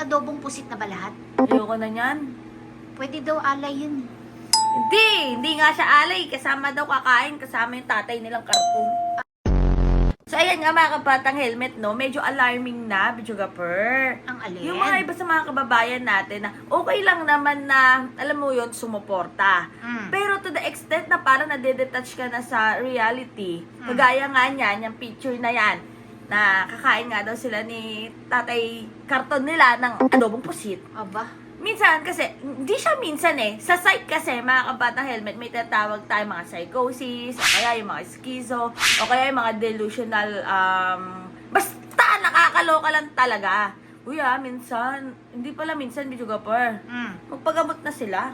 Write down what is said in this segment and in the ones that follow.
adobong pusit na ba lahat? Ayoko na niyan. Pwede daw alay yun. Hindi, hindi nga siya alay. Kasama daw kakain, kasama yung tatay nilang cartoon. So, ayan nga mga kabatang helmet, no? Medyo alarming na, Bichugapur. Ang alin. Yung mga iba sa mga kababayan natin na okay lang naman na, alam mo yon sumuporta. Mm. Pero to the extent na parang nade-detach ka na sa reality, Hmm. kagaya nga niyan, yung picture na yan, na kakain nga daw sila ni tatay karton nila ng adobong pusit. Aba. Minsan kasi, hindi siya minsan eh. Sa site kasi, mga kabatang helmet, may tatawag tayo mga psychosis, o kaya yung mga schizo, o kaya yung mga delusional, um, basta nakakaloka lang talaga. Uy ah, minsan, hindi pala minsan, Bidyo Gapar. Mm. Magpagamot na sila.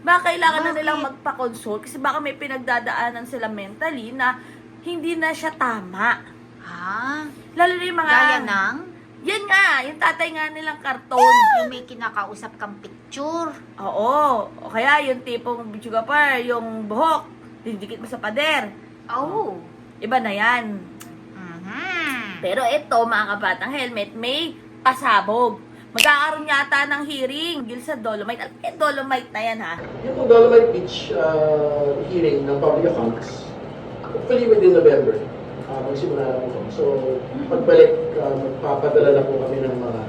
Baka kailangan na Bakit? nilang magpa-consult kasi baka may pinagdadaanan sila mentally na hindi na siya tama. Ha? Lalo na yung mga... Gaya ng? Yan nga, yung tatay nga nilang karton. Yung may kinakausap kang picture. Oo. O kaya yung tipong bichugapar, yung buhok, didikit mo sa pader. Oh. Iba na yan. Mhm. Pero ito, mga kabatang helmet, may pasabog. Magkakaroon yata ng hearing gil sa Dolomite. Alam yung Dolomite na yan, ha? Yung Dolomite Beach uh, hearing ng public accounts, hopefully within November, magsimula na po. So, pagbalik, uh, magpapadala na po kami ng mga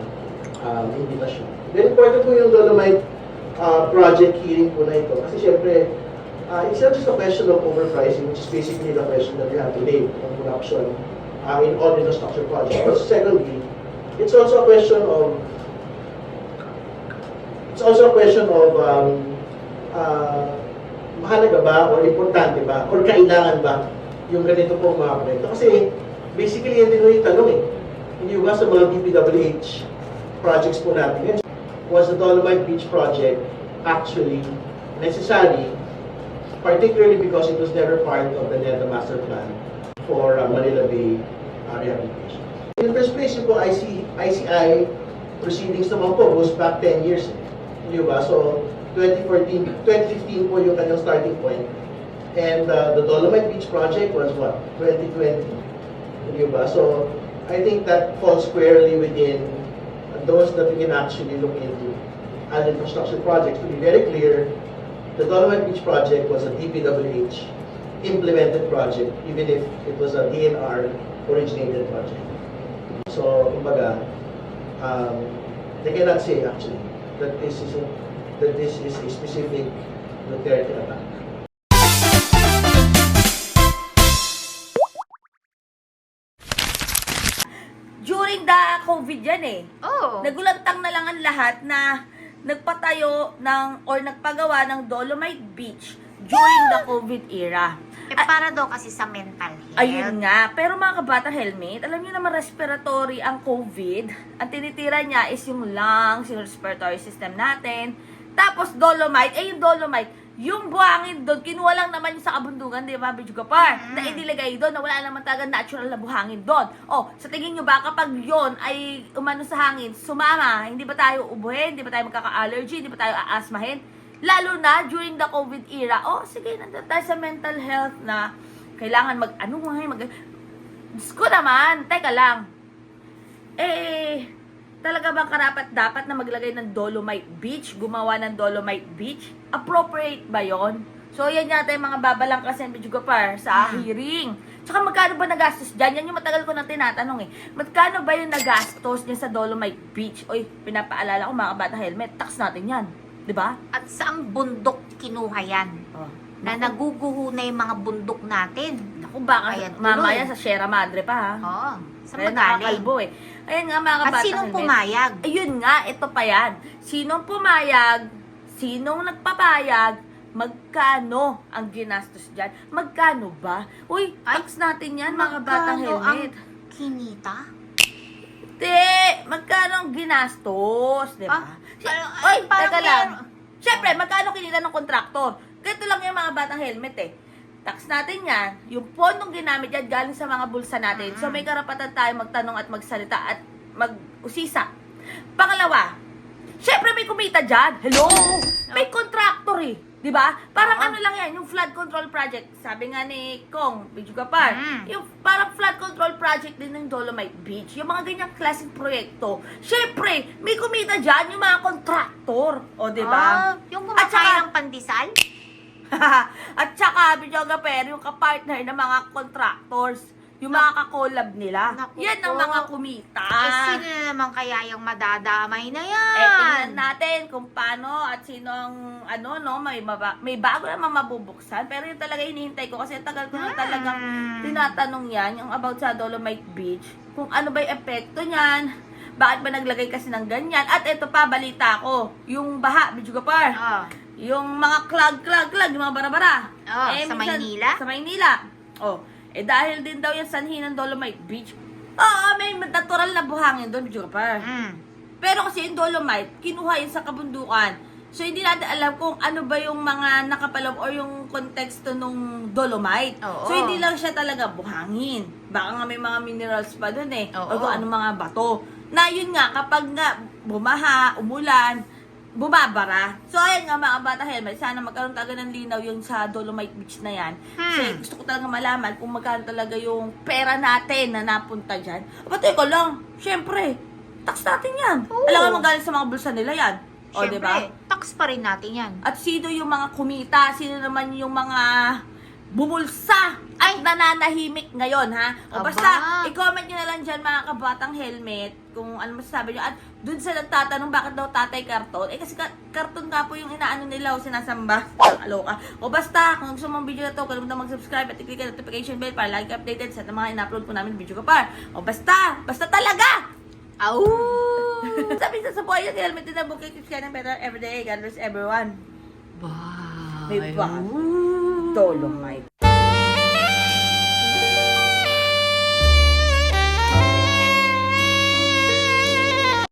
um, invitation. Then, important po yung Dolomite uh, project hearing po na ito. Kasi syempre, uh, it's not just a question of overpricing, which is basically the question that we have today on production uh, in all infrastructure projects. But secondly, it's also a question of It's also a question of um, uh, mahalaga ba or importante ba or kailangan ba yung ganito pong mga proyekto. Kasi basically yan din yung tanong eh. Hindi ba sa mga DPWH projects po natin yan, was the Dolomite Beach project actually necessary particularly because it was never part of the NEDA master plan for uh, Manila Bay uh, rehabilitation. In the first place, po IC, ICI proceedings naman po goes back 10 years. Eh. Di ba? So, 2014, 2015 po yung kanyang starting point. And uh, the Dolomite Beach project was what? 2020. Di? So, I think that falls squarely within those that we can actually look into as infrastructure projects. To be very clear, the Dolomite Beach project was a DPWH implemented project, even if it was a DNR originated project. So, kumbaga, um, they cannot say actually that this is a, that this is a specific Duterte attack. COVID yan eh. Oh. Nagulantang na lang ang lahat na nagpatayo ng or nagpagawa ng Dolomite Beach during the COVID era. Eh, para daw kasi sa mental health. Ayun nga. Pero mga kabata helmet, alam niyo naman respiratory ang COVID. Ang tinitira niya is yung lungs, yung respiratory system natin. Tapos dolomite, eh yung dolomite, yung buhangin doon, kinuha lang naman yung sa kabundugan, di ba, Bidyo Kapar? Mm. Na inilagay doon, na wala naman talaga natural na buhangin doon. O, sa tingin nyo ba, kapag yon ay umano sa hangin, sumama, hindi ba tayo ubuhin, hindi ba tayo magkaka-allergy, hindi ba tayo aasmahin? Lalo na during the COVID era, oh, sige, nandun tayo sa mental health na kailangan mag, ano nga, mag, Diyos ko naman, teka lang. Talaga bang karapat dapat na maglagay ng Dolomite Beach, gumawa ng Dolomite Beach? Appropriate ba yon? So, yan yata yung mga babalang kasi ng Bidjugapar sa Hmm. hearing. Tsaka magkano ba nagastos dyan? Yan yung matagal ko nang tinatanong eh. Magkano ba yung nagastos niya sa Dolomite Beach? Oy, pinapaalala ko mga bata helmet, tax natin yan. 'Di ba? At saang bundok kinuha yan? Oh. Na naguguho na yung mga bundok natin. Naku, baka Ayan, mamaya tuloy. sa Sierra Madre pa ha. Oo. Sa Kaya magaling. nakakalbo eh. Ayan nga mga At kabata sinong helmet. pumayag? Ayun nga, ito pa yan. Sinong pumayag, sinong nagpapayag, magkano ang ginastos dyan? Magkano ba? Uy, Ay, tax natin yan, mga batang Magkano ang helmet. kinita? Te, magkano ang ginastos, di ba? Ah, Si- Uy, parang teka lang. meron- Siyempre, magkano kinita ng kontraktor? Ganito lang yung mga batang helmet eh. Tax natin yan, yung pondong ginamit yan galing sa mga bulsa natin. So may karapatan tayo magtanong at magsalita at mag-usisa. Pangalawa, syempre may kumita dyan. Hello? May kontraktor eh. Di ba? Parang Oo. ano lang yan, yung flood control project. Sabi nga ni Kong, Video Kapar, Mm. yung parang flood control project din ng Dolomite Beach. Yung mga ganyang klaseng proyekto. Siyempre, may kumita dyan yung mga kontraktor. O, di ba? Ah, yung At saka- kumakain ng pandesal? At saka, Video Kapar, yung kapartner ng mga contractors. Yung mga kakolab nila. Naku yan ang po. mga kumita. Eh, sino na naman kaya yung madadamay na yan? Eh, tingnan natin kung paano at sino ang, ano, no, may, maba, may bago naman mabubuksan. Pero yun talaga hinihintay ko kasi tagal ko na talagang Hmm. tinatanong yan, yung about sa Dolomite Beach, kung ano ba yung epekto niyan, bakit ba naglagay kasi ng ganyan, at ito pa, balita ko, yung baha, Bidyo Gapar, Ah. Yung mga clog, clog, clog, yung mga bara-bara. Oh, sa minsan- Maynila? Sa Maynila. Oh, eh dahil din daw yung sanhi ng Dolomite Beach. Oo, may natural na buhangin doon, Gapar. Mm. Pero kasi yung dolomite, kinuha yun sa kabundukan. So, hindi natin alam kung ano ba yung mga nakapaloob or yung konteksto nung dolomite. Oo. So, hindi lang siya talaga buhangin. Baka nga may mga minerals pa dun eh. Oo. O kung ano mga bato. Na yun nga, kapag nga bumaha, umulan, bumabara. So, ayan nga mga bata helmet, sana magkaroon talaga ng linaw yung sa Dolomite Beach na yan. Hmm. Kasi gusto ko talaga malaman kung magkano talaga yung pera natin na napunta dyan. Aba, teka lang, syempre, tax natin yan. Oo. Alam mo magaling sa mga bulsa nila yan. O, di ba? Siyempre, tax pa rin natin yan. At sino yung mga kumita? Sino naman yung mga bumulsa ay nananahimik ngayon, ha? O Aba. basta, i-comment nyo na lang dyan mga kabatang helmet kung ano masasabi nyo. At dun sa nagtatanong bakit daw tatay karton, eh kasi ka- karton nga po yung inaano nila o sinasamba. Nakaloka. O basta, kung gusto mong video na to, kalimutan mag-subscribe at i-click ang notification bell para lagi ka updated sa mga in-upload po namin video kapar. O basta, basta talaga! Au! Sabi sa sa buhay yung helmet din na bukit keeps getting better every day. God bless everyone. Bye. May bago. Dolomite.